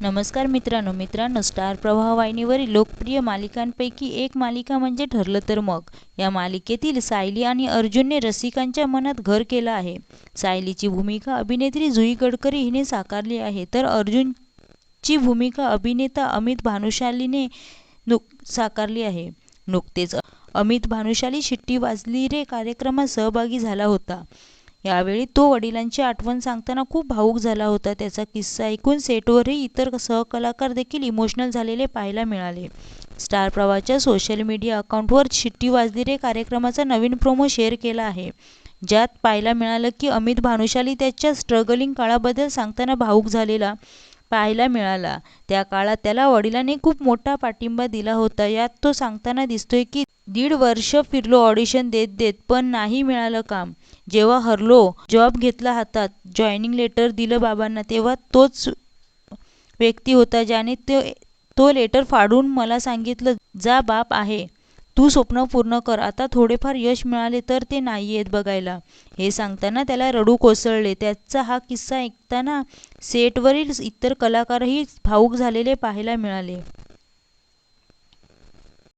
नमस्कार मित्रांनो मित्रांनो स्टार प्रवाहवाहिनीवरील लोकप्रिय मालिकांपैकी एक मालिका म्हणजे ठरलं तर मग. या मालिकेतील सायली आणि अर्जुनने रसिकांच्या मनात घर केलं आहे. सायलीची भूमिका अभिनेत्री जुई गडकरी हिने साकारली आहे. तर अर्जुनची भूमिका अभिनेता अमित भानुशालीने नुक साकारली आहे. नुकतेच अमित भानुशाली शिट्टी वाजली रे कार्यक्रमात सहभागी झाला होता. यावेळी तो वडिलांची आठवण सांगताना खूप भावूक झाला होता. त्याचा किस्सा ऐकून सेटवरही इतर सहकलाकार देखील इमोशनल झालेले पाहायला मिळाले. स्टार प्रवाहच्या सोशल मीडिया अकाउंटवर शिट्टी वाजली रे कार्यक्रमाचा नवीन प्रोमो शेअर केला आहे. ज्यात पाहायला मिळालं की अमित भानुशाली त्याच्या स्ट्रगलिंग काळाबद्दल सांगताना भावूक झालेला पाहायला मिळाला. त्या काळात त्याला वडिलांनी खूप मोठा पाठिंबा दिला होता. यात तो सांगताना दिसतोय की दीड वर्ष फिरलो ऑडिशन देत देत पण नाही मिळालं काम. जेव्हा हरलो जॉब घेतला हातात जॉईनिंग लेटर दिलं बाबांना तेव्हा तोच व्यक्ती होता ज्याने ते तो लेटर फाडून मला सांगितलं जा बाप आहे. तू स्वप्न पूर्ण कर. आता थोडेफार यश मिळाले तर ते नाही येत बघायला. हे सांगताना त्याला रडू कोसळले. त्याचा हा किस्सा ऐकताना सेटवरील इतर कलाकारही भावूक झालेले पाहायला मिळाले.